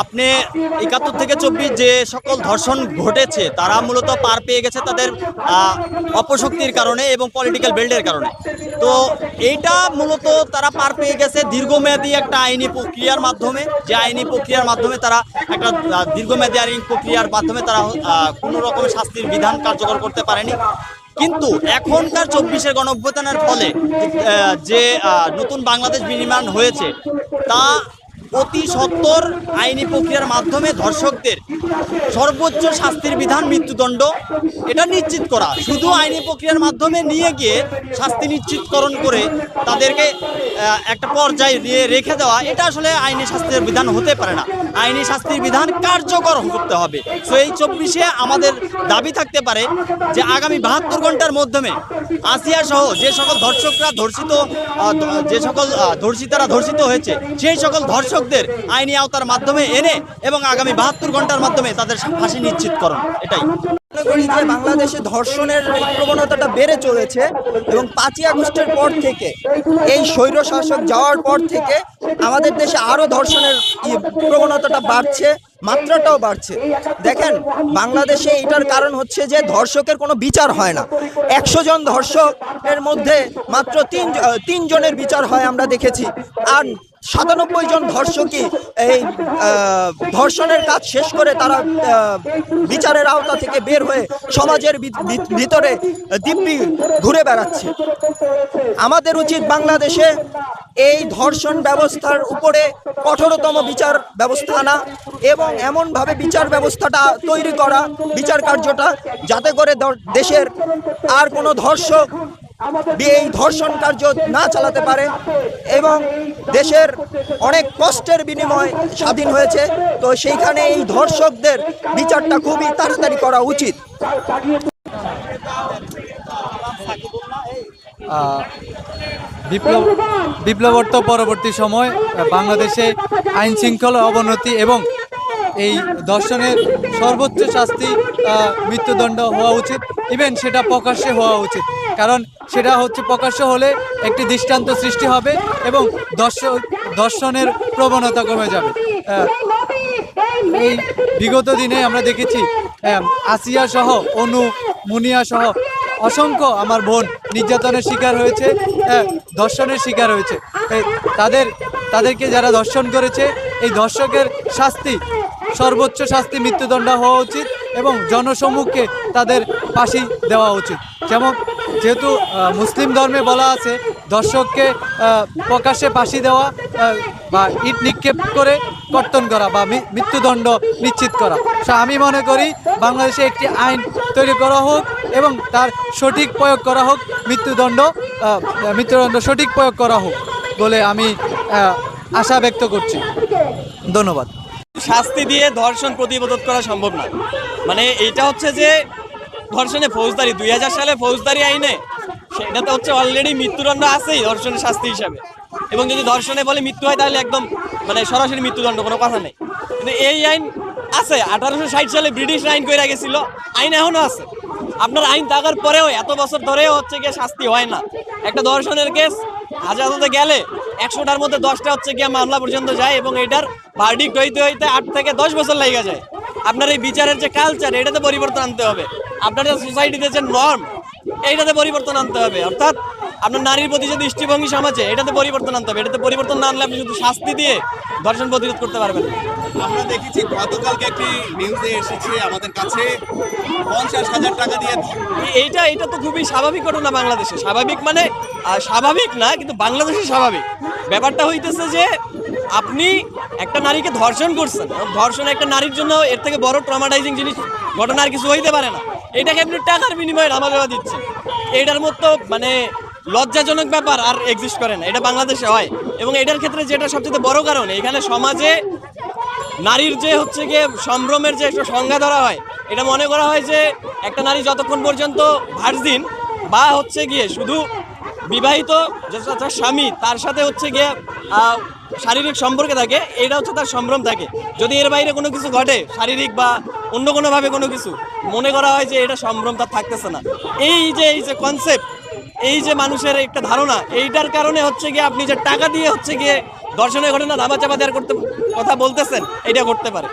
আপনি একাত্তর থেকে চব্বিশ যে সকল ধর্ষণ ঘটেছে, তারা মূলত পার পেয়ে গেছে তাদের অপশক্তির কারণে এবং পলিটিক্যাল বেল্টের কারণে। তো এইটা মূলত তারা পার পেয়ে গেছে দীর্ঘমেয়াদী একটা আইনি প্রক্রিয়ার মাধ্যমে। যে আইনি প্রক্রিয়ার মাধ্যমে তারা একটা দীর্ঘমেয়াদী আইনি প্রক্রিয়ার মাধ্যমে তারা কোনো রকমের শাস্তির বিধান কার্যকর করতে পারেনি। কিন্তু এখনকার চব্বিশের গণভ্যতানের ফলে যে নতুন বাংলাদেশ বিনির্মাণ হয়েছে তা অতি সত্তর আইনি প্রক্রিয়ার মাধ্যমে ধর্ষকদের সর্বোচ্চ শাস্তির বিধান মৃত্যুদণ্ড। এটা নিশ্চিত করা। শুধু আইনি প্রক্রিয়ার মাধ্যমে নিয়ে গিয়ে শাস্তি নিশ্চিতকরণ করে তাদেরকে একটা পর্যায়ে নিয়ে রেখে দেওয়া, এটা আসলে আইনি শাস্তির বিধান হতে পারে না। আইনি শাস্তির বিধান কার্যকর করতে হবে। তো এই চব্বিশে আমাদের দাবি থাকতে পারে যে আগামী বাহাত্তর ঘণ্টার মাধ্যমে আসিয়া সহ যে সকল ধর্ষকরা ধর্ষিত যে সকল ধর্ষিতারা ধর্ষিত হয়েছে, সেই সকল ধর্ষকদের আইনি আওতার মাধ্যমে এনে এবং আগামী বাহাত্তর ঘণ্টার মাধ্যমে তাদের ফাঁসি নিশ্চিতকরণ এটাই। বাংলাদেশে ধর্ষণের প্রবণতাটা বেড়ে চলেছে এবং পাঁচই আগস্টের পর থেকে, এই স্বৈর শাসক যাওয়ার পর থেকে আমাদের দেশে আরও ধর্ষণের প্রবণতাটা বাড়ছে, মাত্রাটাও বাড়ছে। দেখেন, বাংলাদেশে এটার কারণ হচ্ছে যে ধর্ষকের কোনো বিচার হয় না। একশো জন ধর্ষকের মধ্যে মাত্র তিন তিনজনের বিচার হয় আমরা দেখেছি। আর সাতানব্বই জন ধর্ষকই এই ধর্ষণের কাজ শেষ করে তারা বিচারের আওতা থেকে বের হয়ে সমাজের ভিতরে দিব্যি ঘুরে বেড়াচ্ছে। আমাদের উচিত বাংলাদেশে এই ধর্ষণ ব্যবস্থার উপরে কঠোরতম বিচার ব্যবস্থা আনা এবং এমনভাবে বিচার ব্যবস্থাটা তৈরি করা, বিচার কার্যটা যাতে করে দেশের আর কোনো ধর্ষক এই ধর্ষণ কার্য না চালাতে পারে এবং দেশের অনেক কষ্টের বিনিময় স্বাধীন হয়েছে। তো সেইখানে এই ধর্ষকদের বিচারটা খুবই তাড়াতাড়ি করা উচিত। বিপ্লব বিপ্লবোত্তর পরবর্তী সময় বাংলাদেশে আইন শৃঙ্খলা অবনতি এবং এই দর্শনের সর্বোচ্চ শাস্তি আহ, মৃত্যুদণ্ড হওয়া উচিত। ইভেন সেটা প্রকাশ্যে হওয়া উচিত। কারণ সেটা হচ্ছে প্রকাশ্য হলে একটি দৃষ্টান্ত সৃষ্টি হবে এবং দর্শ দর্শনের প্রবণতা কমে যাবে। এই বিগত দিনে আমরা দেখেছি আসিয়া সহ, অনু, মুনিয়া সহ অসংখ্য আমার বোন নির্যাতনের শিকার হয়েছে ধর্ষণের শিকার হয়েছে। তাদের তাদেরকে যারা ধর্ষণ করেছে, এই ধর্ষকের শাস্তি, সর্বোচ্চ শাস্তি মৃত্যুদণ্ড হওয়া উচিত এবং জনসম্মুখে তাদের ফাঁসি দেওয়া উচিত। যেমন যেহেতু মুসলিম ধর্মে বলা আছে, দর্শককে প্রকাশ্যে ফাঁসি দেওয়া বা ইট নিক্ষেপ করে কর্তন করা বা মৃত্যুদণ্ড নিশ্চিত করা। সো আমি মনে করি বাংলাদেশে একটি আইন তৈরি করা হোক এবং তার সঠিক প্রয়োগ করা হোক, মৃত্যুদণ্ড মৃত্যুদণ্ড সঠিক প্রয়োগ করা হোক বলে আমি আশা ব্যক্ত করছি। ধন্যবাদ। শাস্তি দিয়ে ধর্ষণ প্রতিরোধ করা সম্ভব না। মানে এইটা হচ্ছে যে ধর্ষণে ফৌজদারি, দুই হাজার সালে ফৌজদারি আইনে সেটাতে হচ্ছে অলরেডি মৃত্যুদণ্ড আছেই ধর্ষণের শাস্তি হিসাবে। এবং যদি ধর্ষণে বলে মৃত্যু হয়, তাহলে একদম মানে সরাসরি মৃত্যুদণ্ড কোনো কথা নেই। কিন্তু এই আইন আছে, আঠারোশো ষাট সালে ব্রিটিশ আইন করে গেছিল, আইন এখনও আছে। আপনার আইন থাকার পরেও এত বছর ধরেও হচ্ছে গিয়ে শাস্তি হয় না। একটা ধর্ষণের কেস হাজারতে গেলে একশোটার মধ্যে দশটা হচ্ছে গিয়ে মামলা পর্যন্ত যায় এবং এটার ভার্ডিক্ট হইতে হইতে আট থেকে দশ বছর লেগে যায়। আপনার এই বিচারের যে কালচার এটাতে পরিবর্তন আনতে হবে। আপনার যে সোসাইটিতে যে নর্ম এইটাতে পরিবর্তন আনতে হবে। অর্থাৎ আপনার নারীর প্রতি যে দৃষ্টিভঙ্গি সমাজে এটাতে পরিবর্তন আনতে হবে। এটাতে পরিবর্তন না আনলে আপনি শুধু শাস্তি দিয়ে ধর্ষণ প্রতিরোধ করতে পারবেন আমরা দেখেছি গতকালকে একটি নিউজে এসেছে আমাদের কাছে পঞ্চাশ হাজার টাকা দিয়ে এইটা এটা তো খুবই স্বাভাবিক ঘটনা বাংলাদেশে। স্বাভাবিক মানে স্বাভাবিক না কিন্তু বাংলাদেশে স্বাভাবিক। ব্যাপারটা হইতেছে যে আপনি একটা নারীকে ধর্ষণ করছেন ধর্ষণ একটা নারীর জন্য এর থেকে বড় ট্রমাটাইজিং জিনিস ঘটনা আর কিছু হইতে পারে না। এটাকে আপনি টাকার বিনিময়ে ধামাচাপা দিচ্ছে? এটার মতো মানে লজ্জাজনক ব্যাপার আর এক্সিস্ট করে না। এটা বাংলাদেশে হয়। এবং এটার ক্ষেত্রে যেটা সবচেয়ে বড় কারণ, এখানে সমাজে নারীর যে হচ্ছে গিয়ে সম্ভ্রমের যে একটা সংজ্ঞা ধরা হয়, এটা মনে করা হয় যে একটা নারী যতক্ষণ পর্যন্ত ভার্জিন বা হচ্ছে গিয়ে শুধু বিবাহিত যে স্বামী, তার সাথে হচ্ছে গিয়ে শারীরিক সম্পর্কে থাকে, এটা হচ্ছে তার সম্ভ্রম থাকে। যদি এর বাইরে কোনো কিছু ঘটে, শারীরিক বা অন্য কোনোভাবে কোনো কিছু, মনে করা হয় যে এটা সম্ভ্রম তার থাকতেছে না। এই যে এই যে কনসেপ্ট এই যে মানুষের একটা ধারণা, এইটার কারণে হচ্ছে গিয়ে আপনি যে টাকা দিয়ে হচ্ছে গিয়ে দর্শনের ঘটনা ধামাচাপা দেওয়ার করতে কথা বলতেছেন, এটা করতে পারে।